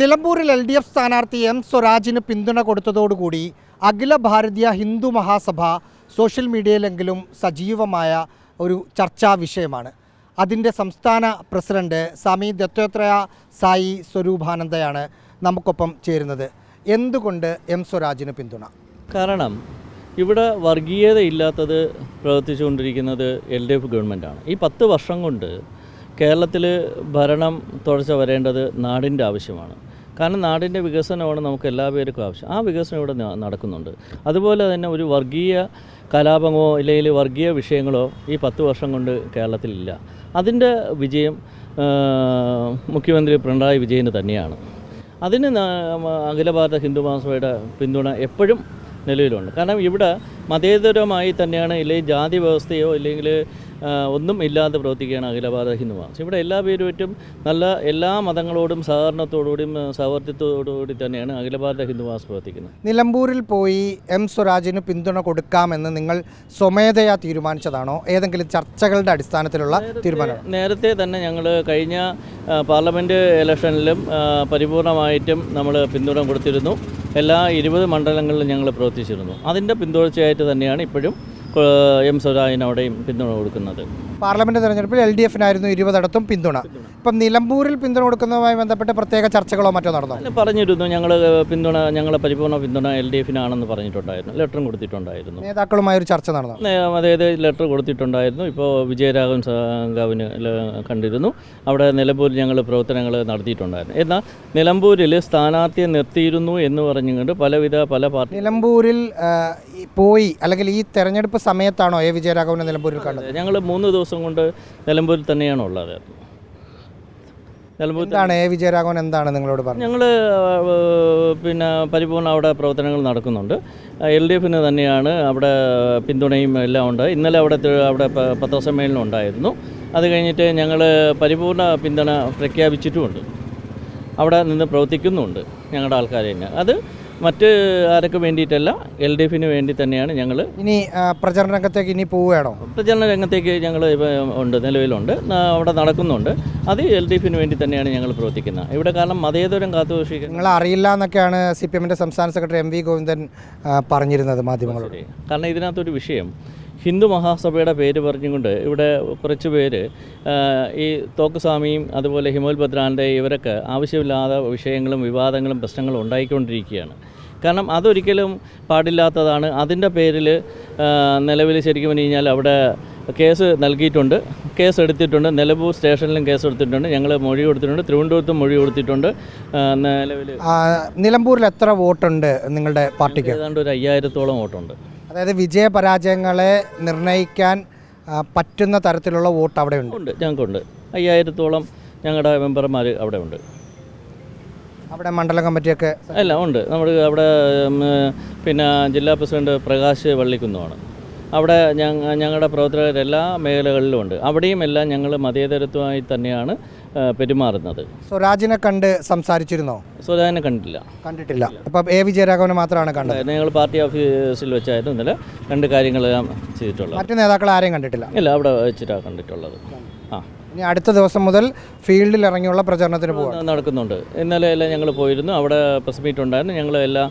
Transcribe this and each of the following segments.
നിലമ്പൂരിൽ L D F സ്ഥാനാർത്ഥി M സ്വരാജിന് പിന്തുണ കൊടുത്തതോടുകൂടി അഖില ഭാരതീയ ഹിന്ദു മഹാസഭ സോഷ്യൽ മീഡിയയിലെങ്കിലും സജീവമായ ഒരു ചർച്ചാ വിഷയമാണ്. അതിന്റെ സംസ്ഥാന പ്രസിഡന്റ് സ്വാമി ദത്തോത്രയ സായി സ്വരൂപാനന്ദയാണ് നമുക്കൊപ്പം ചേരുന്നത്. എന്തുകൊണ്ട് എം സ്വരാജിന് പിന്തുണ? കാരണം ഇവിടെ വർഗീയത ഇല്ലാത്തത് പ്രവർത്തിച്ചുകൊണ്ടിരിക്കുന്നത് എൽ ഡി എഫ് ഗവൺമെന്റാണ്. ഈ പത്ത് വർഷം കൊണ്ട് കേരളത്തിൽ ഭരണം തുടർച്ച വരേണ്ടത് നാടിന്റെ ആവശ്യമാണ്. കാരണം നാടിന്റെ വികസനമാണ് നമുക്ക് എല്ലാ പേർക്കും ആവശ്യം. ആ വികസനം ഇവിടെ നടക്കുന്നുണ്ട്. അതുപോലെ തന്നെ ഒരു വർഗീയ കലാപമോ ഇല്ലെങ്കിൽ വർഗീയ വിഷയങ്ങളോ ഈ പത്ത് വർഷം കൊണ്ട് കേരളത്തിലില്ല. അതിന്റെ വിജയം മുഖ്യമന്ത്രി പിണറായി വിജയന് തന്നെയാണ്. അതിന് അഖില ഭാരത ഹിന്ദു മഹാസഭയുടെ പിന്തുണ എപ്പോഴും നിലവിലുണ്ട്. കാരണം ഇവിടെ മതേതരമായി തന്നെയാണ് ഇല്ലെങ്കിൽ ജാതി വ്യവസ്ഥയോ ഇല്ലെങ്കിൽ ഒന്നും ഇല്ലാതെ പ്രവർത്തിക്കുകയാണ് അഖിലഭാരത ഹിന്ദു മഹാസഭ ഇവിടെ എല്ലാ പേരുമായിട്ടും നല്ല എല്ലാ മതങ്ങളോടും സഹകരണത്തോടുകൂടിയും സൗഹൃദത്തോടുകൂടി തന്നെയാണ് അഖിലഭാരത ഹിന്ദു മഹാസഭ പ്രവർത്തിക്കുന്നത്. നിലമ്പൂരിൽ പോയി എം സ്വരാജിന് പിന്തുണ കൊടുക്കാമെന്ന് നിങ്ങൾ സ്വമേധയാ തീരുമാനിച്ചതാണോ? ഏതെങ്കിലും ചർച്ചകളുടെ അടിസ്ഥാനത്തിലുള്ള തീരുമാനം? നേരത്തെ തന്നെ ഞങ്ങൾ കഴിഞ്ഞ പാർലമെന്റ് ഇലക്ഷനിലും പരിപൂർണമായിട്ടും നമ്മൾ പിന്തുണ കൊടുത്തിരുന്നു. എല്ലാ ഇരുപത് മണ്ഡലങ്ങളിലും ഞങ്ങൾ പ്രവർത്തിച്ചിരുന്നു. അതിന്റെ പിന്തുണച്ചയായിട്ട് തന്നെയാണ് ഇപ്പോഴും എം സ്വരാജിന് അവിടെയും പിന്തുണ കൊടുക്കുന്നത്. പാർലമെന്റ് തെരഞ്ഞെടുപ്പിൽ എൽ ഡി എഫിനായിരുന്നു ഇരുപതിടത്തും പിന്തുണ. ഇപ്പം നിലമ്പൂരിൽ പിന്തുണ കൊടുക്കുന്നതുമായി ബന്ധപ്പെട്ട് പ്രത്യേക ചർച്ചകളോ മറ്റോ നടന്നു? പറഞ്ഞിരുന്നു. ഞങ്ങൾ പിന്തുണ ഞങ്ങളെ പരിപൂർണ പിന്തുണ എൽ ഡി എഫിനാണെന്ന് പറഞ്ഞിട്ടുണ്ടായിരുന്നു. ലെറ്ററും കൊടുത്തിട്ടുണ്ടായിരുന്നു. നേതാക്കളുമായി ഒരു ചർച്ച നടന്നു? അതായത് ലെറ്റർ കൊടുത്തിട്ടുണ്ടായിരുന്നു. ഇപ്പോൾ വിജയരാഘവൻ സംഘാവിന് കണ്ടിരുന്നു. അവിടെ നിലമ്പൂരിൽ ഞങ്ങൾ പ്രവർത്തനങ്ങൾ നടത്തിയിട്ടുണ്ടായിരുന്നു. എന്നാൽ നിലമ്പൂരിൽ സ്ഥാനാർത്ഥിയെ നിർത്തിയിരുന്നു എന്ന് പറഞ്ഞുകൊണ്ട് പലവിധ പല പാർട്ടി നിലമ്പൂരിൽ പോയി അല്ലെങ്കിൽ ഈ തെരഞ്ഞെടുപ്പ് സമയത്താണോ എ വിജയരാഘവനെ നിലമ്പൂരിൽ കണ്ടത്? ഞങ്ങൾ മൂന്ന് ദിവസം കൊണ്ട് നിലമ്പൂരിൽ തന്നെയാണ് ഉള്ളത്. നിലമ്പൂർ എന്താണ് എ വിജയരാഘവൻ എന്താണ് നിങ്ങളോട് പറഞ്ഞത്? ഞങ്ങൾ പിന്നെ പരിപൂർണ അവിടെ പ്രവർത്തനങ്ങൾ നടക്കുന്നുണ്ട്. എൽ ഡി എഫിന് തന്നെയാണ് അവിടെ പിന്തുണയും എല്ലാം ഉണ്ട്. ഇന്നലെ അവിടെ അവിടെ പത്രസമ്മേളനം ഉണ്ടായിരുന്നു. അത് കഴിഞ്ഞിട്ട് ഞങ്ങൾ പരിപൂർണ പിന്തുണ പ്രഖ്യാപിച്ചിട്ടുമുണ്ട്. അവിടെ നിന്ന് പ്രവർത്തിക്കുന്നുമുണ്ട് ഞങ്ങളുടെ ആൾക്കാർ തന്നെ. അത് മറ്റ് ആരൊക്കെ വേണ്ടിയിട്ടല്ല എൽ ഡി എഫിന് വേണ്ടി തന്നെയാണ് ഞങ്ങൾ ഇനി പ്രചരണ രംഗത്തേക്ക് ഇനി പോവുകയാണോ? പ്രചരണ രംഗത്തേക്ക് ഞങ്ങൾ ഉണ്ട് നിലവിലുണ്ട്. അവിടെ നടക്കുന്നുണ്ട്. അത് എൽ ഡി എഫിന് വേണ്ടി തന്നെയാണ് ഞങ്ങൾ പ്രവർത്തിക്കുന്നത്. ഇവിടെ കാരണം മതേതരം കാത്തുസൂക്ഷിക്കാൻ നിങ്ങൾ അറിയില്ല എന്നൊക്കെയാണ് സി പി എമ്മിന്റെ സംസ്ഥാന സെക്രട്ടറി എം വി ഗോവിന്ദൻ പറഞ്ഞിരുന്നത് മാധ്യമങ്ങളോട്. കാരണം ഇതിനകത്തൊരു വിഷയം. ഹിന്ദു മഹാസഭയുടെ പേര് പറഞ്ഞുകൊണ്ട് ഇവിടെ കുറച്ച് പേര് ഈ തോക്കുസ്വാമിയും അതുപോലെ ഹിമോൽ ഭദ്രാന്റെ ഇവരൊക്കെ ആവശ്യമില്ലാത്ത വിഷയങ്ങളും വിവാദങ്ങളും പ്രശ്നങ്ങളും ഉണ്ടായിക്കൊണ്ടിരിക്കുകയാണ്. കാരണം അതൊരിക്കലും പാടില്ലാത്തതാണ്. അതിന്റെ പേരിൽ നിലവിൽ ശരിക്കും പറഞ്ഞു കഴിഞ്ഞാൽ അവിടെ കേസ് നൽകിയിട്ടുണ്ട്. കേസ് എടുത്തിട്ടുണ്ട്. നിലമ്പൂർ സ്റ്റേഷനിലും കേസ് എടുത്തിട്ടുണ്ട്. ഞങ്ങൾ മൊഴി കൊടുത്തിട്ടുണ്ട്. തിരുവനന്തപുരത്തും മൊഴി കൊടുത്തിട്ടുണ്ട്. നിലവിൽ നിലമ്പൂരിൽ എത്ര വോട്ടുണ്ട് നിങ്ങളുടെ പാർട്ടിക്ക്? ഏതാണ്ട് ഒരു അയ്യായിരത്തോളം വോട്ടുണ്ട്. അതായത് വിജയ പരാജയങ്ങളെ നിർണയിക്കാൻ പറ്റുന്ന തരത്തിലുള്ള വോട്ട് അവിടെ ഉണ്ട് ഉണ്ട് ഞങ്ങൾക്കുണ്ട്. അയ്യായിരത്തോളം ഞങ്ങളുടെ മെമ്പർമാർ അവിടെ ഉണ്ട് അവിടെ മണ്ഡലം കമ്മിറ്റിയൊക്കെ അല്ല ഉണ്ട്. നമ്മൾ അവിടെ പിന്നെ ജില്ലാ പ്രസിഡന്റ് പ്രകാശ് വള്ളിക്കുന്നുമാണ് അവിടെ ഞങ്ങളുടെ പ്രവർത്തകർ എല്ലാ മേഖലകളിലും ഉണ്ട്. അവിടെയും എല്ലാം ഞങ്ങൾ മതേതരത്വമായി തന്നെയാണ് പെരുമാറുന്നത്. സ്വരാജിനെ കണ്ട് സംസാരിച്ചിരുന്നോ? സ്വരാജിനെ കണ്ടില്ല കണ്ടിട്ടില്ല. അപ്പം എ വിജയരാഘവനെ മാത്രമാണ് കണ്ടത്. ഞങ്ങൾ പാർട്ടി ഓഫീസിൽ വെച്ചായിരുന്നു ഇന്നലെ രണ്ട് കാര്യങ്ങളെല്ലാം ചെയ്തിട്ടുള്ളത്. മറ്റു നേതാക്കൾ ആരെയും കണ്ടിട്ടില്ല? ഇല്ല അവിടെ വെച്ചിട്ടാണ് കണ്ടിട്ടുള്ളത്. ആ. ഇനി അടുത്ത ദിവസം മുതൽ ഫീൽഡിൽ ഇറങ്ങിയുള്ള പ്രചരണത്തിന് പോകാം നടക്കുന്നുണ്ട്. ഇന്നലെ എല്ലാം ഞങ്ങൾ പോയിരുന്നു. അവിടെ പ്രസ് മീറ്റ് ഉണ്ടായിരുന്നു. ഞങ്ങൾ എല്ലാ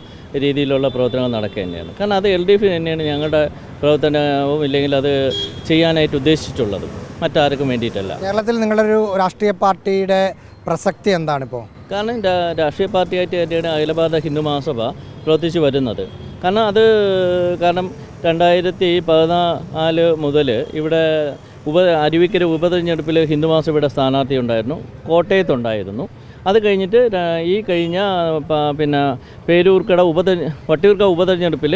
രീതിയിലുള്ള പ്രവർത്തനങ്ങൾ നടക്കുക തന്നെയാണ്. കാരണം അത് എൽ ഡി എഫ് തന്നെയാണ് ഞങ്ങളുടെ പ്രവർത്തനവും ഇല്ലെങ്കിൽ അത് ചെയ്യാനായിട്ട് ഉദ്ദേശിച്ചിട്ടുള്ളത്. മറ്റാർക്കും വേണ്ടിയിട്ടല്ല. കേരളത്തിൽ നിങ്ങളുടെ ഒരു രാഷ്ട്രീയ പാർട്ടിയുടെ പ്രസക്തി എന്താണിപ്പോൾ കാരണം രാഷ്ട്രീയ പാർട്ടിയായിട്ട് തന്നെയാണ് അഖിലഭാരത ഹിന്ദു മഹാസഭ പ്രവർത്തിച്ച് വരുന്നത്. കാരണം അത് കാരണം രണ്ടായിരത്തി പതിനാല് മുതൽ ഇവിടെ ഉപ അരുവിക്കര ഉപതെരഞ്ഞെടുപ്പിൽ ഹിന്ദുമാസഭയുടെ സ്ഥാനാർത്ഥി ഉണ്ടായിരുന്നു കോട്ടയത്തുണ്ടായിരുന്നു. അത് കഴിഞ്ഞിട്ട് ഈ കഴിഞ്ഞ പിന്നെ പേരൂർക്കട ഉപതെ വട്ടിയൂർക്കട ഉപതെരഞ്ഞെടുപ്പിൽ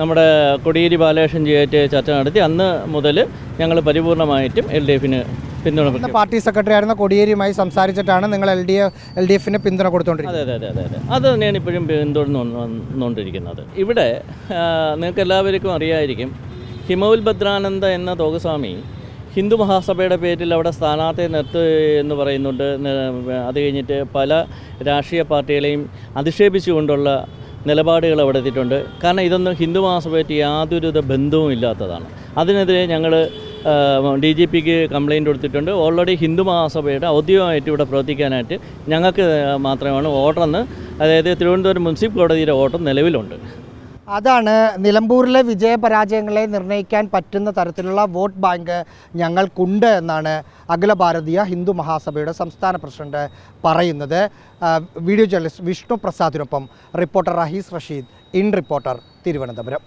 നമ്മുടെ കൊടിയേരി ബാലകൃഷ്ണൻ ജിയായിട്ട് ചർച്ച നടത്തി അന്ന് മുതൽ ഞങ്ങൾ പരിപൂർണമായിട്ടും എൽ ഡി എഫിന് പിന്തുണ പാർട്ടി സെക്രട്ടറി ആയിരുന്ന കൊടിയേരിയുമായി സംസാരിച്ചിട്ടാണ് നിങ്ങൾ L D F L D എഫിന് പിന്തുണ കൊടുത്തോണ്ടിരിക്കുന്നത്. അതെ അതെ അതെ അതെ. അതെ തന്നെയാണ് ഇപ്പോഴും പിന്തുടർന്നുകൊണ്ടിരിക്കുന്നത് ഇവിടെ നിങ്ങൾക്ക് എല്ലാവർക്കും അറിയായിരിക്കും ഹിമൗൽ ഭദ്രാനന്ദ എന്ന തോകസ്വാമി ഹിന്ദു മഹാസഭയുടെ പേരിൽ അവിടെ സ്ഥാനാർത്ഥിയെ നിർത്തുക എന്ന് പറയുന്നുണ്ട്. അത് കഴിഞ്ഞിട്ട് പല രാഷ്ട്രീയ പാർട്ടികളെയും അധിക്ഷേപിച്ചുകൊണ്ടുള്ള നിലപാടുകൾ അവിടെ എത്തിയിട്ടുണ്ട്. കാരണം ഇതൊന്നും ഹിന്ദു മഹാസഭയായിട്ട് യാതൊരുവിധ ബന്ധവും ഇല്ലാത്തതാണ്. അതിനെതിരെ ഞങ്ങൾ ഡി ജി പിക്ക് കംപ്ലയിന്റ് കൊടുത്തിട്ടുണ്ട്. ഓൾറെഡി ഹിന്ദു മഹാസഭയുടെ ഔദ്യോഗികമായിട്ട് ഇവിടെ പ്രവർത്തിക്കാനായിട്ട് ഞങ്ങൾക്ക് മാത്രമാണ് ഓർഡറെന്ന് അതായത് തിരുവനന്തപുരം മുനിസിപ്പൽ കോടതിയുടെ ഓർഡർ നിലവിലുണ്ട്. അതാണ് നിലമ്പൂരിലെ വിജയപരാജയങ്ങളെ നിർണയിക്കാൻ പറ്റുന്ന തരത്തിലുള്ള വോട്ട് ബാങ്ക് ഞങ്ങൾക്കുണ്ട് എന്നാണ് അഖില ഭാരതീയ ഹിന്ദു മഹാസഭയുടെ സംസ്ഥാന പ്രസിഡന്റ് പറയുന്നത്. Video journalist Vishnu പ്രസാദിനൊപ്പം reporter Rahees Rasheed in reporter Thiruvananthapuram.